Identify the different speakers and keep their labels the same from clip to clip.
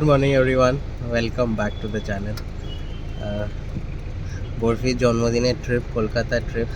Speaker 1: Good morning everyone welcome back to the channel বরফির জন্মদিনের trip কলকাতার trip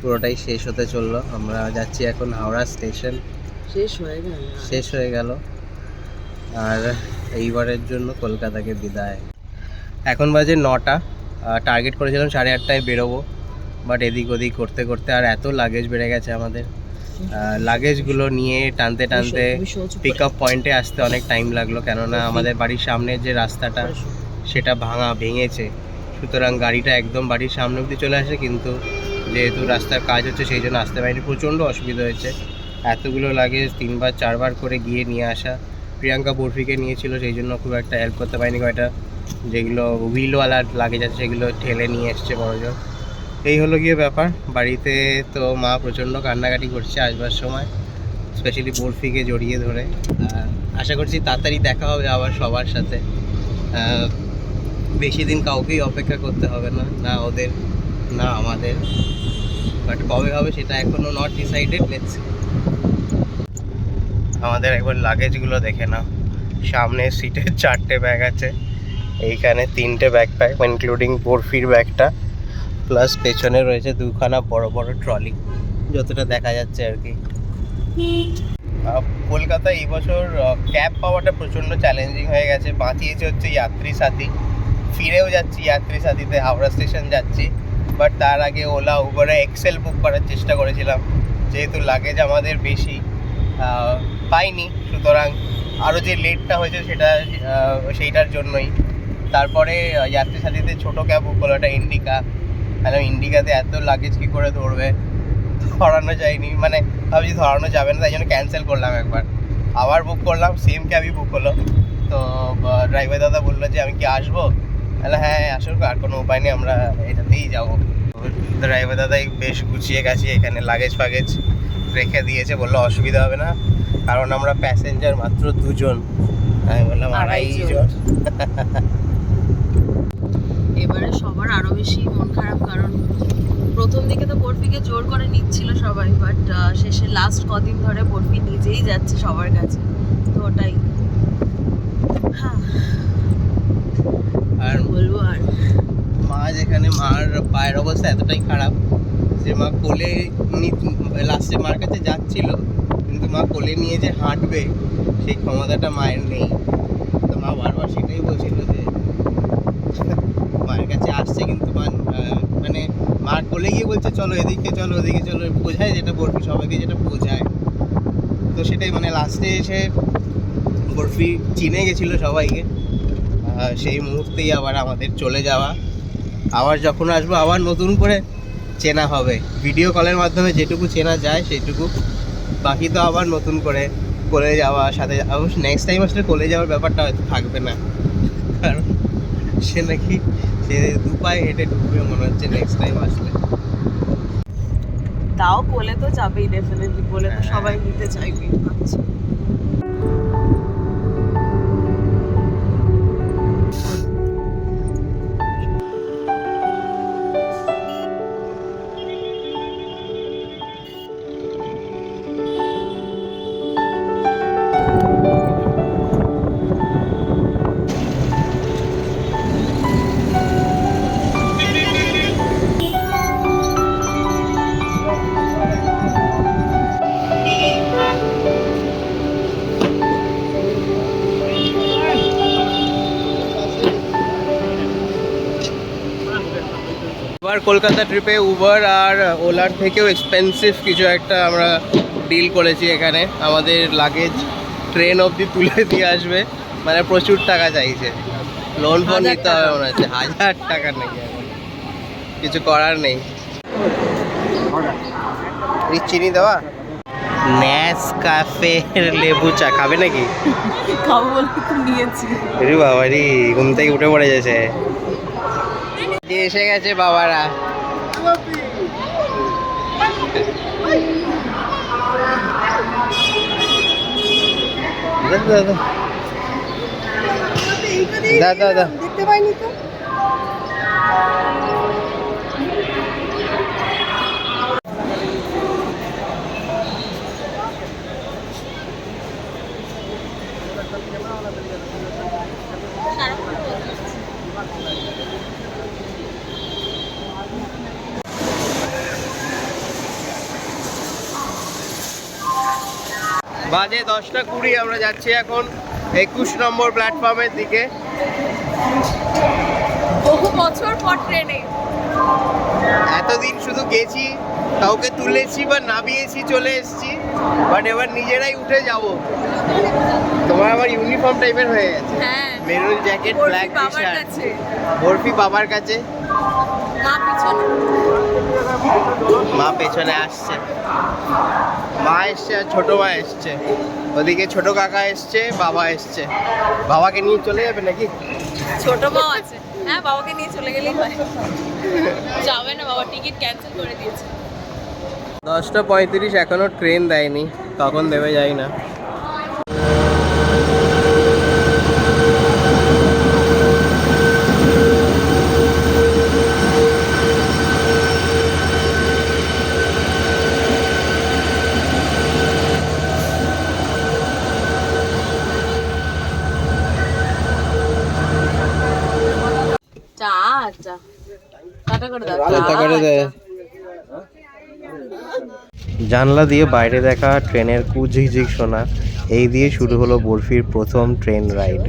Speaker 1: পুরোটাই শেষ হতে চলল। আমরা যাচ্ছি এখন হাওড়া স্টেশন
Speaker 2: শেষ হয়ে গেল।
Speaker 1: শেষ হয়ে গেল। আর এইবারের জন্য কলকাতাকে বিদায়। এখন বাজে নটা। টার্গেট করেছিলাম সাড়ে আটটায় বেরোবো। বাট এদিক ওদিক করতে করতে আর এত লাগেজ বেড়ে গেছে আমাদের। লাগেজগুলো নিয়ে টানতে টানতে পিক আপ পয়েন্টে আসতে অনেক টাইম লাগল কেননা আমাদের বাড়ির সামনের যে রাস্তাটা সেটা ভাঙা ভেঙেছে। সুতরাং গাড়িটা একদম বাড়ির সামনে অবধি চলে আসে কিন্তু যেহেতু রাস্তার কাজ হচ্ছে সেই জন্য আসতে পারিনি। প্রচণ্ড অসুবিধা হয়েছে। এতগুলো লাগেজ তিনবার চারবার করে গিয়ে নিয়ে আসা। প্রিয়াঙ্কা বরফিকে নিয়েছিল সেই জন্য খুব একটা হেল্প করতে পারিনি কয়টা যেগুলো হুইলওয়ালা লাগেজ আছে সেগুলো ঠেলে নিয়ে এসছে বড়জন। এই হলো গিয়ে ব্যাপার। বাড়িতে তো মা প্রচণ্ড কান্নাকাটি করছে আসবার সময় স্পেশালি বরফিকে জড়িয়ে ধরে। আশা করছি তাড়াতাড়ি দেখা হবে আবার সবার সাথে। বেশি দিন কাউকেই অপেক্ষা করতে হবে না না ওদের, না আমাদের। বাট কবে হবে সেটা এখনও নট ডিসাইডেড লেটস আমাদের একবার লাগেজগুলো দেখে নাও। সামনে সিটে চারটে ব্যাগ আছে। এইখানে তিনটে ব্যাগ প্যাক ইনক্লুডিং বরফির ব্যাগটা প্লাস পেছনে রয়েছে দুখানা বড় বড় ট্রলি যতটা দেখা যাচ্ছে আর কি। আহ, কলকাতায় এই বছর ক্যাব পাওয়াটা প্রচণ্ড চ্যালেঞ্জিং হয়ে গেছে। বাঁচিয়েছে হচ্ছে যাত্রী সাথী। ফিরেও যাচ্ছি যাত্রী সাথীতে হাওড়া স্টেশন যাচ্ছি। বাট তার আগে ওলা উবারে এক্সেল বুক করার চেষ্টা করেছিলাম। যেহেতু লাগেজ আমাদের বেশি পাইনি। সুতরাং আরও যে লেটটা হয়েছে সেটা সেইটার জন্যই। তারপরে যাত্রী সাথীতে ছোটো ক্যাব বুক করল একটা ইন্ডিকা মানে ইন্ডিকাতে এত লাগেজ কী করে ধরবে? ধরানো যায়নি মানে ভাবছি ধরানো যাবে না তাই জন্য ক্যান্সেল করলাম একবার। আবার বুক করলাম সেম ক্যাবই বুক হলো। তো ড্রাইভার দাদা বলল যে আমি কি আসব? তাহলে হ্যাঁ আসুন আর কোনো উপায় নেই আমরা এটাতেই যাব। ড্রাইভার দাদাই বেশ গুছিয়ে গেছি এখানে লাগেজ ফাগেজ রেখে দিয়েছে বলল অসুবিধা হবে না কারণ আমরা প্যাসেঞ্জার মাত্র দুজন। আমি বললাম আড়াইজন।
Speaker 2: এবারে সবার আরও বেশি মন খারাপ কারণ প্রথম দিকে তো বরফিকে জোর করে নিচ্ছিল সবাই বাট শেষে লাস্ট কদিন ধরে বরফি নিজেই যাচ্ছে সবার কাছে তো ওটাই। হ্যাঁ।
Speaker 1: আর
Speaker 2: বলব আর?
Speaker 1: মা যেখানে মার পায়ের অবস্থা এতটাই খারাপ যে মা কোলে লাস্টে মার কাছে যাচ্ছিল কিন্তু মা কোলে নিয়ে যে হাঁটবে সেই ক্ষমতাটা মায়ের নেই। তো মা বারবার সেটাই বলছিল যে মায়ের কাছে আসছে কিন্তু মা মানে মার কোলে গিয়ে বলছে, চলো এদিকে, চলো ওদিকে, চলো। বোঝায় যেটা বরফি, সবাইকে যেটা বোঝায়। তো সেটাই মানে লাস্টে এসে বরফি চিনে গেছিল সবাইকে। সেই মুহূর্তেই আবার আমাদের চলে যাওয়া। আবার যখন আসব, আবার নতুন করে চেনা হবে। ভিডিও কলের মাধ্যমে যেটুকু চেনা যায় সেটুকু বাকি তো আবার নতুন করে কোলে যাওয়া, সাথে অবশ্য নেক্সট টাইম আসলে কোলে যাওয়ার ব্যাপারটা হয়তো থাকবে না। কারণ সে নাকি সে দু পায়ে হেঁটে ঢুকবে মনে হচ্ছে নেক্সট টাইম আসলে
Speaker 2: তাও বলে তো যাবেই ডেফিনেটলি বলে তো
Speaker 1: হ্যাঁ।
Speaker 2: সবাই নিতে চাইবে আচ্ছা
Speaker 1: কলকাতা ট্রিপে উবার আর ওলার থেকেও এক্সপেন্সিভ কিছু একটা আমরা ডিল করেছি এখানে। আমাদের লাগেজ ট্রেন অবধি তুলে দিয়ে আসবে। মানে প্রচুর টাকা চাইছে। লোন ফোন নিতে হবে মনে হচ্ছে। হাজার টাকা নাকি কিছু করার নেই। চিনি দেওয়া? ন্যাস কাফের লেবু চা। খাবে নাকি?
Speaker 2: খাব বলে নিয়েছি।
Speaker 1: রে বাবা রে ঘুম থেকে উঠে পড়ে গেছে। যে এসে গেছে বাবারা। দাদা দাদা। দাদা দাদা।
Speaker 2: দেখতে পাইনি তো।
Speaker 1: বাজে দশটা কুড়ি আমরা যাচ্ছি এখন একুশ নম্বর প্ল্যাটফর্মের দিকে।
Speaker 2: বহু বছর পর ট্রেনে।
Speaker 1: এতদিন শুধু গেছি কাউকে তুলেছি বা নামিয়েছি চলে এসেছি। বাট এবার নিজেরাই উঠে যাব। তোমার আবার ইউনিফর্ম টাইপের হয়ে গেছে।
Speaker 2: হ্যাঁ
Speaker 1: maroon jacket black T shirt Barfi বাবার কাছে।
Speaker 2: মা পিছনে।
Speaker 1: মা পেছনে আসছে। মা এসছে আর ছোট মা এসছে। ওদিকে ছোট কাকা এসছে বাবা এসছে। বাবাকে নিয়ে চলে যাবে নাকি?
Speaker 2: ছোট মা আছে। হ্যাঁ বাবাকে নিয়ে চলে গেলেই হয়। যাবে না বাবা টিকিট ক্যান্সেল করে দিয়েছে।
Speaker 1: দশটা পঁয়ত্রিশ এখনও ট্রেন দেয়নি। কখন দেবে যাই না
Speaker 2: চা চা টাটা করে দাও
Speaker 1: টাটা করে দে। জানলা দিয়ে বাইরে দেখা ট্রেনের কুঝিঝিক শোনা এই দিয়ে শুরু হলো বরফির প্রথম ট্রেন রাইড।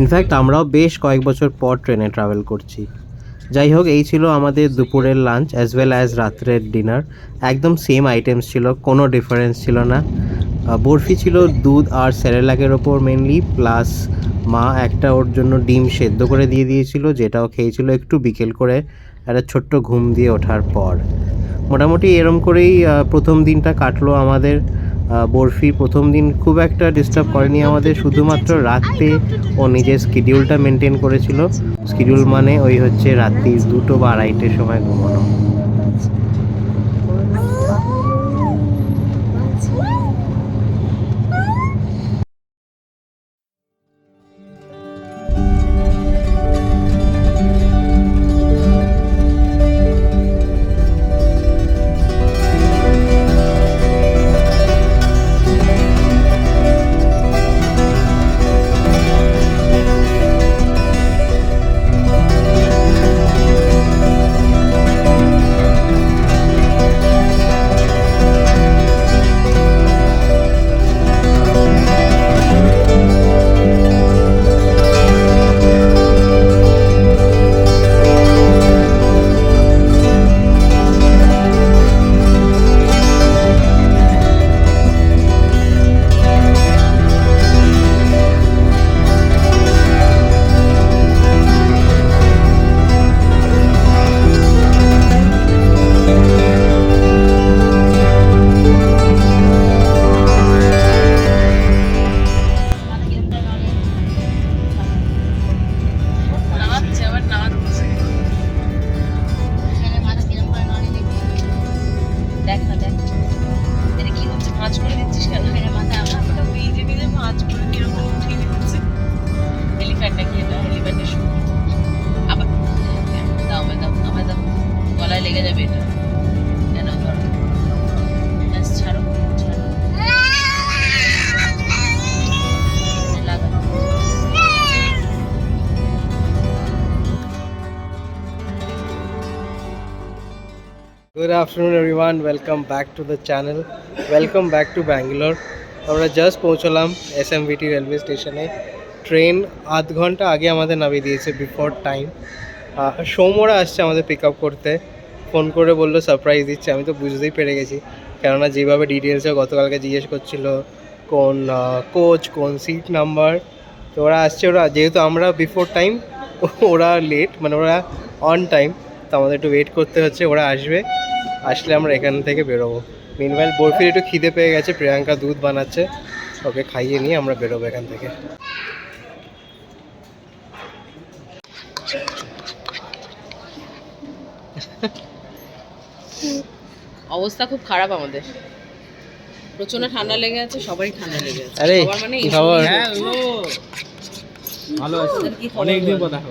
Speaker 1: ইনফ্যাক্ট আমরাও বেশ কয়েক বছর পর ট্রেনে ট্রাভেল করছি। যাই হোক, এই ছিল আমাদের দুপুরের লাঞ্চ অ্যাজ ওয়েল অ্যাজ রাত্রের ডিনার। একদম সেম আইটেমস ছিল, কোনো ডিফারেন্স ছিল না। বরফি ছিল দুধ আর স্যারেলাকের ওপর মেনলি প্লাস মা একটা ওর জন্য ডিম সেদ্ধ করে দিয়ে দিয়েছিল, যেটাও খেয়েছিল একটু বিকেল করে, একটা ছোট্ট ঘুম দিয়ে ওঠার পর। মোটামুটি এরম করেই প্রথম দিনটা কাটলো আমাদের। বরফি প্রথম দিন খুব একটা ডিস্টার্ব করেনি আমাদের, শুধুমাত্র রাত্রে ও নিজের স্কিডিউলটা মেনটেন করেছিল। স্কিডিউল মানে ওই হচ্ছে রাত্রি দুটো বা আড়াইটের সময় ঘুমানো। Afternoon everyone welcome back to the channel welcome back to Bangalore আমরা জাস্ট পৌঁছলাম এস এম ভিটি রেলওয়ে স্টেশনে ট্রেন আধ ঘণ্টা আগে আমাদের নামিয়ে দিয়েছে বিফোর টাইম সৌমরা আসছে আমাদের পিক আপ করতে। ফোন করে বলল সারপ্রাইজ দিচ্ছে। আমি তো বুঝতেই পেরে গেছি। কেননা যেভাবে ডিটেলসে গতকালকে জিজ্ঞেস করছিল, কোন কোচ কোন সিট নাম্বার তো ওরা আসছে, ওরা, যেহেতু আমরা বিফোর টাইম ওরা লেট মানে ওরা অন টাইম তো আমাদের একটু ওয়েট করতে হচ্ছে, ওরা আসবে। আসলে আমরা এখান থেকে বেরোবো। মিনওয়াইল বরফির একটু খিদে পেয়ে গেছে প্রিয়াঙ্কা দুধ বানাচ্ছে। ওকে খাইয়ে নিয়ে আমরা বেরোবো এখান থেকে।
Speaker 2: অবস্থা খুব খারাপ আমাদের। প্রচণ্ড ঠান্ডা লেগে আছে সবারই ঠান্ডা লেগে আছে।
Speaker 1: আরে
Speaker 2: সবার মানে ভালো আছে। অনেকদিন পর দেখা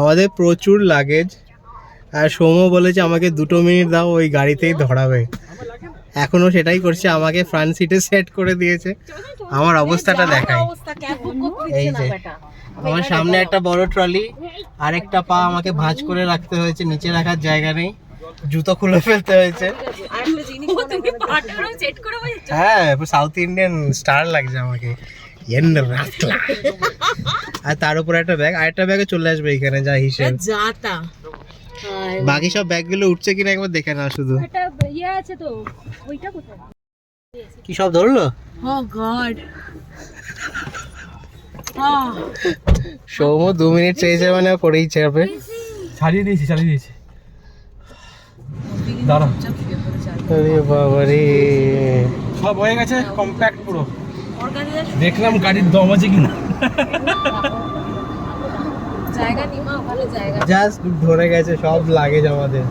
Speaker 1: আমাদের প্রচুর লাগেজ আর সৌম্য বলেছে আমাকে দুটো মিনিট দাও, ওই গাড়িতেই ধরাবে। এখনও সেটাই করছে, আমাকে ফ্রন্ট সিটে সেট করে দিয়েছে। আমার অবস্থাটা দেখাই। এই যে, আমার সামনে একটা বড় ট্রলি আরেকটা পা আমাকে ভাঁজ করে রাখতে হয়েছে, নিচে রাখার জায়গা নেই, জুতো খুলে ফেলতে হয়েছে। হ্যাঁ সাউথ ইন্ডিয়ান স্টার লাগছে আমাকে। আর তার উপর একটা ব্যাগ আরেকটা ব্যাগে চলে আসবে এখানে, যা হিসেব।
Speaker 2: যাতা
Speaker 1: বাকি সব ব্যাগগুলো উঠছে কিনা একবার দেখে নাও শুধু। কি সব ধরলো?
Speaker 2: ও গড।
Speaker 1: সৌম দু মিনিট চেয়েছে মানে ও করেই ছাড়বে।
Speaker 3: ছাড়িয়ে দিয়েছি ছাড়িয়ে দিয়েছি। দাঁড়া।
Speaker 1: আরে বাবারে।
Speaker 3: সব হয়ে গেছে কম্প্যাক্ট পুরো। দেখলাম গাড়ির দম আছে কিনা।
Speaker 2: জায়গা নিমা ওখানে জায়গা।
Speaker 1: জাস্ট ধরে গেছে সব লাগেজ আমাদের।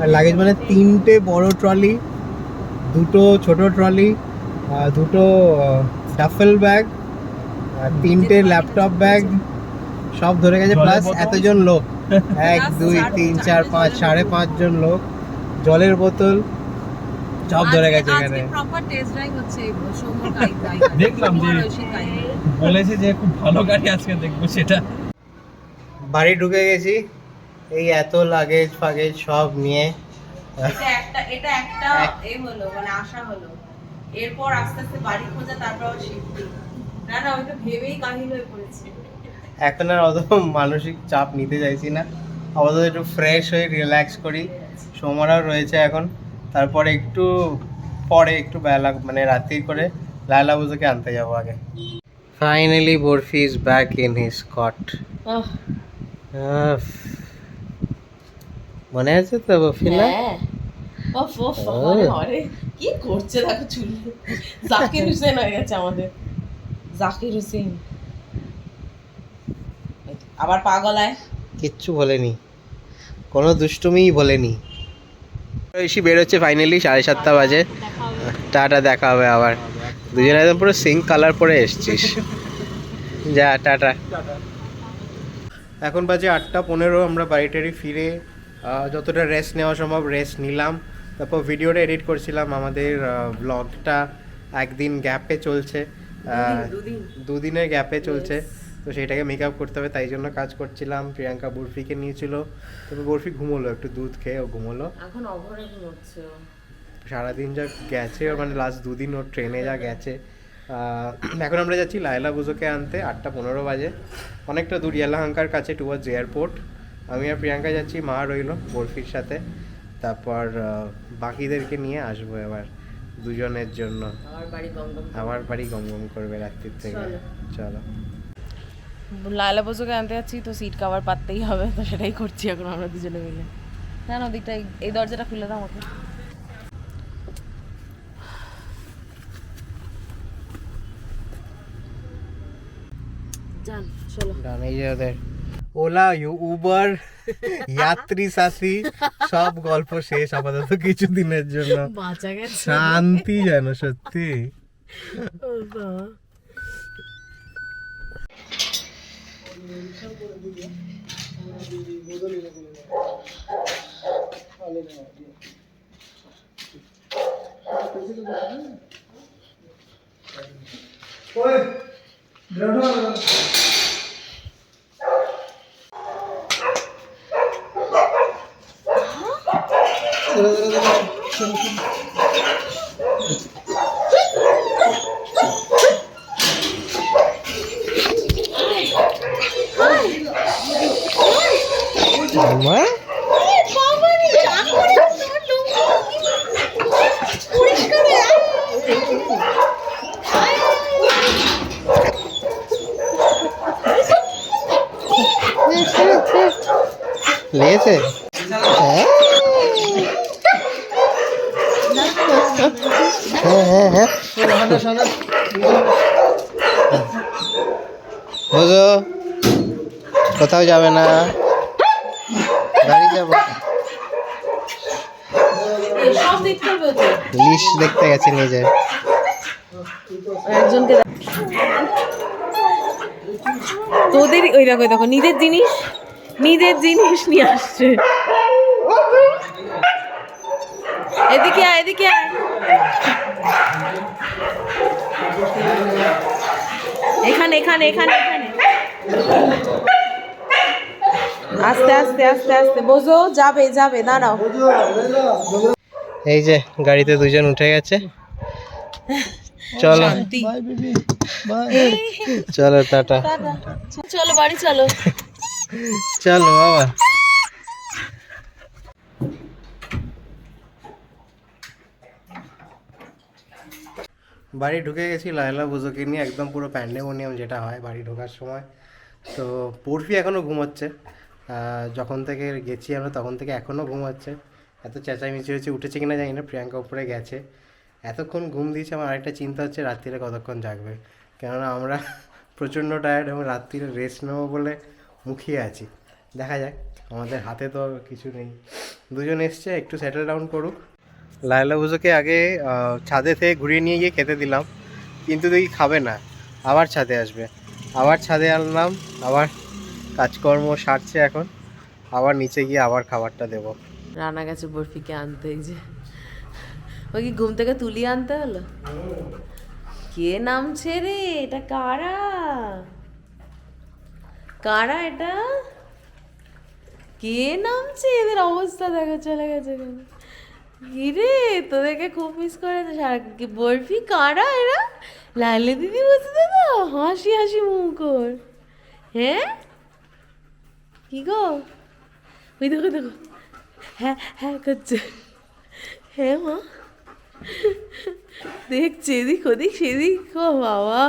Speaker 1: আর লাগেজ মানে তিনটে বড় ট্রলি দুটো ছোট ট্রলি দুটো ডাফেল ব্যাগ আর তিনটে ল্যাপটপ ব্যাগ সব ধরে গেছে
Speaker 3: জলের
Speaker 1: প্লাস
Speaker 3: বোতল?
Speaker 1: এতজন লোক। এক দুই তিন চার পাঁচ
Speaker 2: পাঁচ।
Speaker 1: সাড়ে পাঁচজন লোক। জলের বোতল সব ধরে গেছে এখানে।
Speaker 2: প্রপার টেস্ট ড্রাইভ হচ্ছে
Speaker 3: দেখলাম যে- বলেছে যে খুব ভালো গাড়ি আজকে দেখব সেটা।
Speaker 1: বাড়ি ঢুকে গেছি। এই এত লাগেজ ফাগেজ সব নিয়ে।
Speaker 2: এটা একটা এটা একটা এই হলো মানে আশা হলো। এরপর আস্তে আস্তে বাড়ি খোঁজা তারপর না না ওইটা ভেবেই কাহিল হয়ে পড়েছে।
Speaker 1: এখন আর অত মানসিক চাপ নিতে চাইছি না। আপাতত একটু ফ্রেশ হয়ে রিল্যাক্স করি। সোমরাও রয়েছে এখন। তারপরে একটু পরে একটু বেলা মানে রাত্রি করে লায়লা বুঝোকে আনতে যাব আগে। Finally Barfi is back in his cot মনে আছে তো
Speaker 2: ওফ ওফ
Speaker 1: ও।
Speaker 2: আরে কি করছে দেখো চুল। জাকির হোসেন হয়ে গেছে আমাদের। জাকির হোসেন। আবার পাগলায়
Speaker 1: কিচ্ছু বলেনি। কোনো দুষ্টুমিই বলেনি। ঐশী বেরোচ্ছে ফাইনালি সাড়ে সাতটা বাজে। টাটা দেখা হবে আবার। দুজনে একদম পুরো সিঙ্ক কালার পরে এসছিস। যা টাটা। এখন বাজে আটটা পনেরো আমরা বাড়িটারি ফিরে যতটা রেস্ট নেওয়া সম্ভব রেস্ট নিলাম। তারপর ভিডিওটা এডিট করছিলাম আমাদের ব্লগটা একদিন গ্যাপে চলছে দুদিনের গ্যাপে চলছে। তো সেটাকে মেক আপ করতে হবে তাই জন্য কাজ করছিলাম। প্রিয়াঙ্কা বরফিকে নিয়েছিল। তবে বরফি ঘুমোলো একটু দুধ খেয়ে ও ঘুমোলো।
Speaker 2: এখন অঘরে ঘুমোচ্ছে
Speaker 1: সারাদিন যা গেছে ওর মানে লাস্ট দুদিন ওর ট্রেনে যা গেছে। আহ, এখন আমরা যাচ্ছি লায়লা বুজোকে আনতে আটটা পনেরো বাজে। অনেকটা দূর ইয়ালাহাঙ্কার কাছে টুয়ার্ডস এয়ারপোর্ট আমি আর প্রিয়াঙ্কা যাচ্ছি মা রইল বরফির সাথে। তারপর বাকিদেরকে নিয়ে আসব এবার দুজনের জন্য।
Speaker 2: আমার বাড়ি গঙ্গম
Speaker 1: আমার বাড়ি গম গম করবে রাত্রির থেকে।
Speaker 2: চলো। লায়লা বসুকে আনতে যাচ্ছি তো সিট কভার পাততেই হবে তো সেটাই করছি এখন আমরা দুজনে মিলে। না না ওদিকটা এই- এই দরজাটা খুলে দাও আমাকে। যান চলো।
Speaker 1: ডান এই যে ওদের। ওলা উবার যাত্রী সাথী সব গল্প শেষ আপাতত কিছুদিনের জন্য।
Speaker 2: বাঁচা গেছে।
Speaker 1: শান্তি যেন সত্যি। মা লেগেছে হ্যাঁ হ্যাঁ হ্যাঁ বুঝো কোথাও যাবে না। গাড়ি যাব।
Speaker 2: দেখতে
Speaker 1: লিশ দেখতে গেছে নিজে।
Speaker 2: একজনকে তোদের ওই দেখো দেখো নিজের জিনিস নিজের জিনিস নিয়ে আসছে। এদিকে আয় এদিকে আয়। এখানে এখানে এখানে এখানে। আস্তে আস্তে আস্তে আস্তে। বোঝো যাবে যাবে দাঁড়াও।
Speaker 1: এই যে গাড়িতে দুজন উঠে গেছে। চলো। চলো টাটা।
Speaker 2: টাটা। চলো বাড়ি চলো।
Speaker 1: চলো বাবা। বাড়ি ঢুকে গেছি লায়লা বুঝোকে নিয়ে, একদম পুরো প্যান্ডেমোনিয়াম যেটা হয় বাড়ি ঢোকার সময়। তো পরফি এখনও ঘুমোচ্ছে। যখন থেকে গেছি আমরা, তখন থেকে এখনও ঘুমাচ্ছে। এত চেঁচামেচি হয়েছে, উঠেছে কিনা জানি না, প্রিয়াঙ্কা উপরে গেছে। এতক্ষণ ঘুম দিয়েছে, আমার আরেকটা চিন্তা হচ্ছে রাত্রিরে কতক্ষণ জাগবে। কেননা আমরা প্রচণ্ড টায়ার্ড এবং রাত্রিরে রেস্ট নেব বলে মুখিয়ে আছি। দেখা যাক, আমাদের হাতে তো কিছু নেই। দুজন এসছে, একটু সেটেল ডাউন করুক। লায়লা বুঝোকে আগে ছাদে থেকে ঘুরিয়ে নিয়ে গিয়ে খেতে দিলাম। কিন্তু দেখি খাবে না। আবার ছাদে আসবে। আবার ছাদে আনলাম, আবার কাজকর্ম সারছে এখন। আবার নিচে গিয়ে আবার খাবারটা দেবো।
Speaker 2: রানা গেছে বরফিকে আনতে যে। ওই কি ঘুম থেকে তুলিয়ে আনতে হলো কে নামছে রে? এটা কারা? কারা এটা? কে নামছে? এদের অবস্থা দেখা, চলে গেছে কেন কি তোদেরকে খুব মিস করেছে সারা কি বরফি? কারা এরা? লালে দিদি বলছে দাদা হাসি হাসি মুখ ওর। হ্যাঁ? কি গো? ওই দেখো দেখো। হ্যাঁ হ্যাঁ করছে। হ্যাঁ মা। দেখছে, এদিক ওদিক, সেদিক, ও বাবা।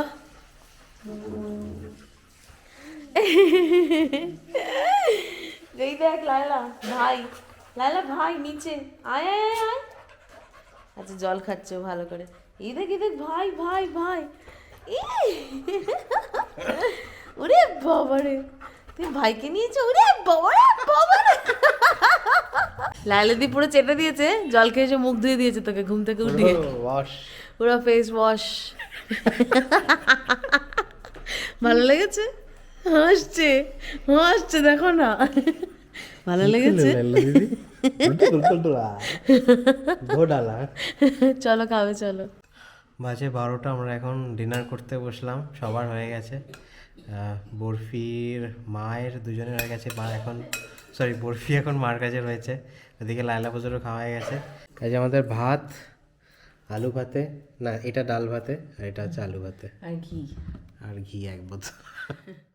Speaker 2: দেখ লায়লা, ভাই। লায়লা ভাই নিচে। আয় আয় আয় আচ্ছা জল খাচ্ছে ভালো করে। এই দেখ দেখ ভাই ভাই ভাই। ই! ওরে বাবারে তুই ভাইকে নিয়েছো? ওরে বাবারে বাবারে লাইলাদি পুরো চেটে দিয়েছে। জল খেয়ে এসে মুখ ধুয়ে দিয়েছে তোকে ঘুম থেকে উঠিয়ে
Speaker 1: ওয়াশ
Speaker 2: পুরো ফেস ওয়াশ ভালো লেগেছে? হাসছে। হাসছে দেখো না। ভালো লেগেছে? চলো খাবে চলো।
Speaker 1: বাজে বারোটা আমরা এখন ডিনার করতে বসলাম সবার হয়ে গেছে। বরফির মায়ের দুজনের হয়ে গেছে মা এখন সরি বরফি এখন মার কাছে রয়েছে। ওদিকে লাইলা পুজোরও খাওয়া হয়ে গেছে। কাজে আমাদের ভাত আলু ভাতে না এটা ডাল ভাতে আর এটা হচ্ছে আলু ভাতে।
Speaker 2: আর কি
Speaker 1: আর ঘি এক বোতল।